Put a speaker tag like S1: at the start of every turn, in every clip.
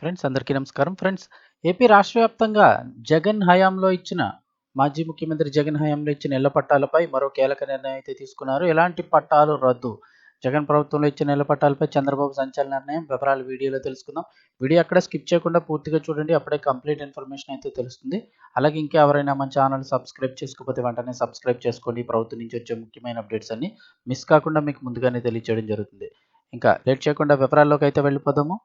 S1: Friends అందరికీ నమస్కారం. Friends AP రాష్ట్ర వ్యాప్తంగా జగన్ హయాంలో ఇచ్చిన మాజీ ముఖ్యమంత్రి జగన్ హయాంలో ఇచ్చిన ఇళ్ళ పట్టాలపై మరో కీలక నిర్ణయం అయితే తీసుకున్నారు. ఎలాంటి పట్టాలు రద్దు? జగన్ ప్రభుత్వంలో ఇచ్చిన ఇళ్ళ పట్టాలపై చంద్రబాబు సంచలన నిర్ణయం వివరాలు వీడియోలో తెలుసుకుందాం. వీడియో అక్కడ స్కిప్ చేయకుండా పూర్తిగా చూడండి. అప్పుడే కంప్లీట్ ఇన్ఫర్మేషన్ అయితే తెలుస్తుంది. అలాగే ఇంకా ఎవరైనా మన ఛానల్ సబ్స్క్రైబ్ చేసుకోకపోతే వెంటనే సబ్స్క్రైబ్ చేసుకోండి. ప్రభుత్వం నుంచి వచ్చే ముఖ్యమైన అప్డేట్స్ అన్ని మిస్ కాకుండా మీకు ముందుగానే తెలియజేయడం జరుగుతుంది. ఇంకా లేట్ చేయకుండా వివరాల్లోకి అయితే వెళ్ళిపోదాము.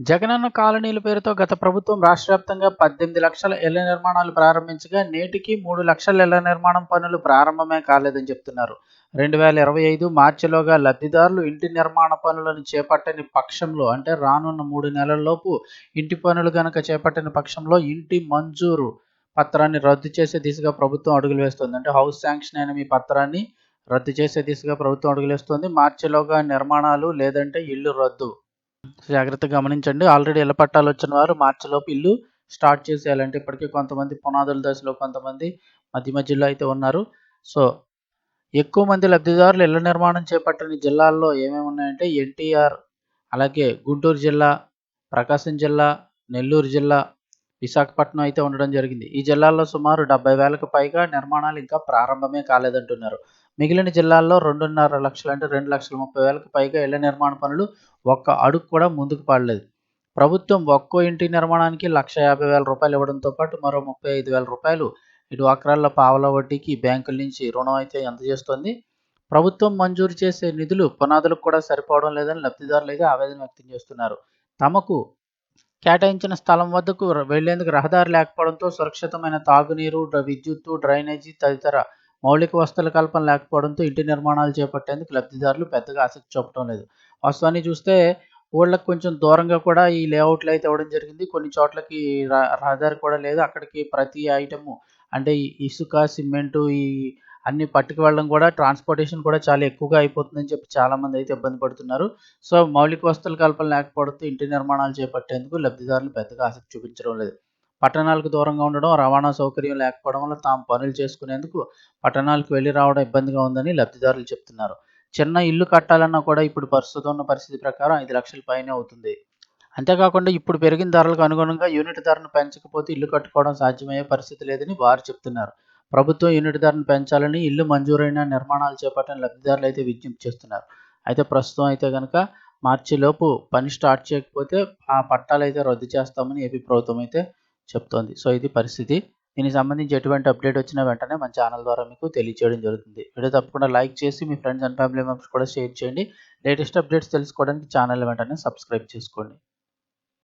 S1: జగనన్న కాలనీల పేరుతో గత ప్రభుత్వం రాష్ట్ర వ్యాప్తంగా పద్దెనిమిది లక్షల ఇళ్ళ నిర్మాణాలు ప్రారంభించగా నేటికి మూడు లక్షల ఇళ్ళ నిర్మాణం పనులు ప్రారంభమే కాలేదని చెప్తున్నారు. రెండు వేల ఇరవై ఐదు మార్చిలోగా లబ్ధిదారులు ఇంటి నిర్మాణ పనులను చేపట్టని పక్షంలో అంటే రానున్న మూడు నెలల్లోపు ఇంటి పనులు గనక చేపట్టని పక్షంలో ఇంటి మంజూరు పత్రాన్ని రద్దు చేసే దిశగా ప్రభుత్వం అడుగులు వేస్తుంది. అంటే హౌస్ శాంక్షన్ అయిన మీ పత్రాన్ని రద్దు చేసే దిశగా ప్రభుత్వం అడుగులేస్తోంది మార్చిలోగా నిర్మాణాలు లేదంటే ఇల్లు రద్దు. జాగ్రత్తగా గమనించండి. ఆల్రెడీ ఇళ్ళ పట్టాలు వచ్చిన వారు మార్చిలోపు ఇల్లు స్టార్ట్ చేసేయాలంటే ఇప్పటికీ కొంతమంది పునాదుల దశలో కొంతమంది మధ్య మధ్యలో అయితే ఉన్నారు. సో ఎక్కువ మంది లబ్ధిదారులు ఇళ్ళ నిర్మాణం చేపట్టని జిల్లాల్లో ఏమేమి ఉన్నాయంటే ఎన్టీఆర్ అలాగే గుంటూరు జిల్లా ప్రకాశం జిల్లా నెల్లూరు జిల్లా విశాఖపట్నం అయితే ఉండడం జరిగింది. ఈ జిల్లాల్లో సుమారు డెబ్బై వేలకు పైగా నిర్మాణాలు ఇంకా ప్రారంభమే కాలేదంటున్నారు. మిగిలిన జిల్లాల్లో రెండున్నర లక్షలు అంటే రెండు లక్షల ముప్పై వేలకు పైగా ఇళ్ళ నిర్మాణ పనులు ఒక్క అడుగు కూడా ముందుకు పడలేదు. ప్రభుత్వం ఒక్కో ఇంటి నిర్మాణానికి లక్ష యాభై వేల రూపాయలు ఇవ్వడంతో పాటు మరో ముప్పై ఐదు వేల రూపాయలు ఇటు అక్రాల్లో పావల వడ్డీకి బ్యాంకుల నుంచి రుణం అయితే అందజేస్తోంది. ప్రభుత్వం మంజూరు చేసే నిధులు పునాదులకు కూడా సరిపోవడం లేదని లబ్ధిదారులైతే ఆవేదన వ్యక్తం చేస్తున్నారు. తమకు కేటాయించిన స్థలం వద్దకు వెళ్ళేందుకు రహదారి లేకపోవడంతో సురక్షితమైన తాగునీరు విద్యుత్తు డ్రైనేజీ తదితర మౌలిక వసతుల కల్పన లేకపోవడంతో ఇంటి నిర్మాణాలు చేపట్టేందుకు లబ్ధిదారులు పెద్దగా ఆసక్తి చూపడం లేదు. వాస్తవాన్ని చూస్తే ఊళ్ళకి కొంచెం దూరంగా కూడా ఈ లేఅవుట్లు అయితే ఇవ్వడం జరిగింది. కొన్ని చోట్లకి రహదారి కూడా లేదు. అక్కడికి ప్రతి ఐటము అంటే ఇసుక సిమెంటు ఈ అన్ని పట్టుకు వెళ్ళడం కూడా ట్రాన్స్పోర్టేషన్ కూడా చాలా ఎక్కువగా అయిపోతుందని చెప్పి చాలామంది అయితే ఇబ్బంది పడుతున్నారు. సో మౌలిక వసతుల కల్పన లేకపోవడంతో ఇంటి నిర్మాణాలు చేపట్టేందుకు లబ్ధిదారులు పెద్దగా ఆసక్తి చూపించడం లేదు. పట్టణాలకు దూరంగా ఉండడం రవాణా సౌకర్యం లేకపోవడం వల్ల తాము పనులు చేసుకునేందుకు పట్టణాలకు వెళ్ళి రావడం ఇబ్బందిగా ఉందని లబ్ధిదారులు చెప్తున్నారు. చిన్న ఇల్లు కట్టాలన్నా కూడా ఇప్పుడు ప్రస్తుతం ఉన్న పరిస్థితి ప్రకారం ఐదు లక్షల పైనే అవుతుంది. అంతేకాకుండా ఇప్పుడు పెరిగిన ధరలకు అనుగుణంగా యూనిట్ ధరను పెంచకపోతే ఇల్లు కట్టుకోవడం సాధ్యమయ్యే పరిస్థితి లేదని వారు చెప్తున్నారు. ప్రభుత్వం యూనిట్ ధరను పెంచాలని ఇల్లు మంజూరైన నిర్మాణాలు చేపట్టని లబ్ధిదారులు అయితే విజ్ఞప్తి చేస్తున్నారు. అయితే ప్రస్తుతం అయితే కనుక మార్చిలోపు పని స్టార్ట్ చేయకపోతే ఆ పట్టాలు అయితే రద్దు చేస్తామని ఏపీ ప్రభుత్వం అయితే చెప్తోంది. సో ఇది పరిస్థితి. దీనికి సంబంధించి ఎటువంటి అప్డేట్ వచ్చినా వెంటనే మన ఛానల్ ద్వారా మీకు తెలియచేయడం జరుగుతుంది. వీడియో తప్పకుండా లైక్ చేసి మీ ఫ్రెండ్స్ అండ్ ఫ్యామిలీ మెంబర్స్ కూడా షేర్ చేయండి. లేటెస్ట్ అప్డేట్స్ తెలుసుకోవడానికి ఛానల్ వెంటనే సబ్స్క్రైబ్ చేసుకోండి.